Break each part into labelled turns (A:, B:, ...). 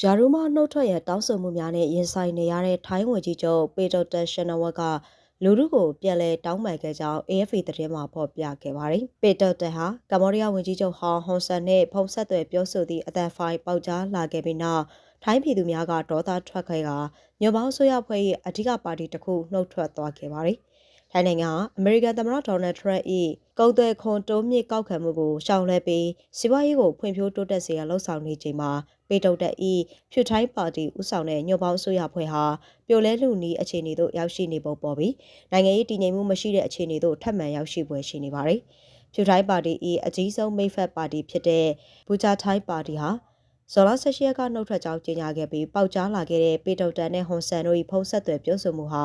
A: ယာရုမနှုတ်ထွက်ရန်တောင်းဆိုမှုများနဲ့ရင်ဆိုင်နေရတဲ့ထိုင်းဝန်ကြီးချုပ်ပေတိုတန်ရှင်နဝက်ကလူထုကိုပြန်လည်တောင်းပန်ခဲ့ကြောင်း AFP သတင်းမှာဖော်ပြခဲ့ပါတယ်။ပေတိုတန်ဟာကမ္ဘောဒီးယားဝန်ကြီးချုပ်ဟောင်းဟွန်ဆန်နဲ့ဖုံဆက်သွယ်ပြောဆိုသည့်အသံဖိုင်ပေါက်ကြားလာခဲ့ပြီးနောက်ထိုင်းပြည်သူများကဒေါသထွက်ခဲ့ကညွန်ပေါင်းဆိုရဖွဲ့၏အဓိကပါတီတစ်ခုနှုတ်ထွက်သွားခဲ့ပါတယ်။ထိုင်းနိုင်ငံဟာအမေရိကန်သမ္မတဒေါ်နယ်ထရန့်၏ကုန်သွယ်ခွန်တိုးမြင့်ကောက်ခံမှုကိုရှောင်လွှဲပြီးစီးပွားရေးကိုဖွံ့ဖြိုးတိုးတက်စေရန်လှုံ့ဆော်နေချိန်မှာ ပေတုတ်တက်ဤဖြူထိုင်းပါတီဥဆောင်တဲ့ညွန့်ပေါင်းအစိုးရဖွဲ့ဟာပြိုလဲလူနီးအခြေအနေသို့ရောက်ရှိနေပုံပေါ်ပြီးနိုင်ငံရေးတည်ငြိမ်မှုမရှိတဲ့အခြေအနေသို့ထပ်မံရောက်ရှိပွဲရှိနေပါတယ်။ဖြူထိုင်းပါတီဤအကြီးဆုံးမိတ်ဖက်ပါတီဖြစ်တဲ့ဘူချာထိုင်းပါတီဟာ ဇော်လာဆက်ရှိရကနှုတ်ထွက်ကြောင်းကြေညာခဲ့ပြီးပေါက်ကြားလာခဲ့တဲ့ပေတုတ်တန်နဲ့ဟွန်ဆန်တို့၏ဖုံးဆက်သွယ်ပြောဆိုမှုဟာ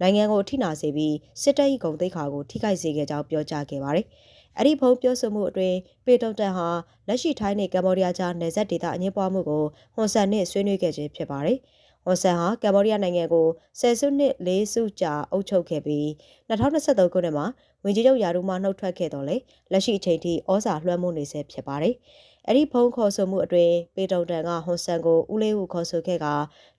A: နိုင်ငံကိုထိနာစေပြီးစစ်တပ်၏ဂုဏ်သိက္ခာကိုထိခိုက်စေခဲ့ကြောင်းပြောကြားခဲ့ပါတယ်။အဲ့ဒီဖုံးပြောဆိုမှုအတွင်းပေတုတ်တန်ဟာလက်ရှိထိုင်းနဲ့ကမ္ဘောဒီးယားကြားနယ်စပ်ဒေသအငြင်းပွားမှုကိုဟွန်ဆန်နဲ့ဆွေးနွေးခဲ့ခြင်းဖြစ်ပါတယ်။ ဟွန်ဆန်ဟာကမ္ဘောဒီးယားနိုင်ငံကိုဆယ်စုနှစ်၄စုကြာအုပ်ချုပ်ခဲ့ပြီး2023ခုနှစ်မှာဝင်ကြီးချုပ်ယာရုမှနှုတ်ထွက်ခဲ့တော့လေလက်ရှိအချိန်ထိဩဇာလွှမ်းမိုးနေဆဲဖြစ်ပါတယ်။အဲ့ဒီဖုန်းခေါ်ဆိုမှုအတွင်းပေတုံတန်ကဟွန်ဆန်ကိုဦးလေးဦးခေါ်ဆိုခဲ့က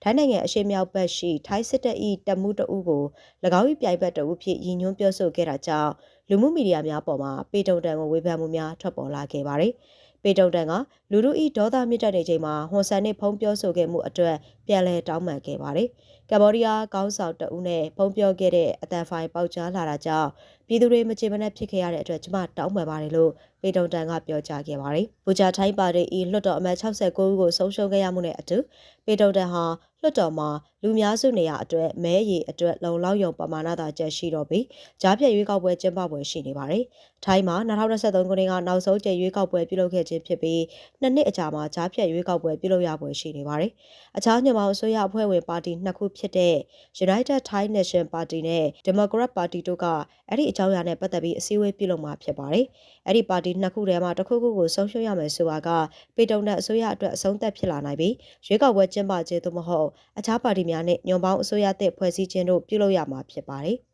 A: ထိုင်းနိုင်ငံအရှေ့မြောက်ဘက်ရှိထိုင်းစစ်တပ်၏တပ်မှုတအုပ်ကို၎င်း၏ပြိုင်ဘက်တအုပ်ဖြစ်ရည်ညွှန်းပြောဆိုခဲ့တာကြောင့်လူမှုမီဒီယာများပေါ်မှာပေတုံတန်ကိုဝေဖန်မှုများထွက်ပေါ်လာခဲ့ပါတယ်။ပေတုံတန်ကလူတို့ဤဒေါသမြင့်တက်နေချိန်မှာဟွန်ဆန်နဲ့ဖုံးပြောဆိုခဲ့မှုအတွက်ပြန်လည်တောင်းပန်ခဲ့ပါတယ်။ကမ္ဘောဒီးယားကောင်းဆောင်တအုပ်နဲ့ဖုံးပြောခဲ့တဲ့အတန်ဖိုင်ပေါက်ကြားလာတာကြောင့်ပြည်သူတွေမချေမနှက်ဖြစ်ခဲ့ရတဲ့အတွက်ကျမတောင်းပန်ပါတယ်လို့ပေတုံတန်ကပြောကြားခဲ့ပါတယ်။ဘူဂျာထိုင်းပါတီဤလွှတ်တော်အမတ်69ဦးကိုဆုံးရှုံးခဲ့ရမှုနဲ့အတူပေတုံတန်ဟာလွှတ်တော်မှာလူများစုနေရာအတွက်မဲရည်အတွက်လုံလောက်ရုံပမာဏသာကျရှိတော့ပြီးကြားပြည့်ရွေးကောက်ပွဲကျင်းပပွဲရှိနေပါတယ်။ထိုင်းမှာ2023ခုနှစ်ကနောက်ဆုံးကျရွေးကောက်ပွဲပြုလုပ်ခဲ့ခြင်းဖြစ်ပြီးနှစ်နှစ်အကြာမှာကြားပြည့်ရွေးကောက်ပွဲပြုလုပ်ရပွဲရှိနေပါတယ်။အခြားညမောင်အစိုးရအဖွဲ့ဝင်ပါတီနှစ်ခုဖြစ်တဲ့ United Thai Nation Party နဲ့ Democrat Party တို့ကအဲ့ဒီအကြောင်းအရာနဲ့ပတ်သက်ပြီးအစည်းအဝေးပြုလုပ်မှာဖြစ်ပါတယ်။အဲ့ဒီပါတီနှစ်ခုထဲမှာတစ်ခုခုကိုဆုံးရှုံးရမယ်ဆိုတာကပေတုံတဲ့အစိုးရအတွက်အဆုံးသက်ဖြစ်လာနိုင်ပြီးရွေးကောက်ပွဲကျင်းပခြင်းသို့မဟုတ်အခြားပါတီများနဲ့ညွန်ပေါင်းအစိုးရသစ်ဖွဲ့စည်းခြင်းတို့ပြုလုပ်ရမှာဖြစ်ပါတယ်။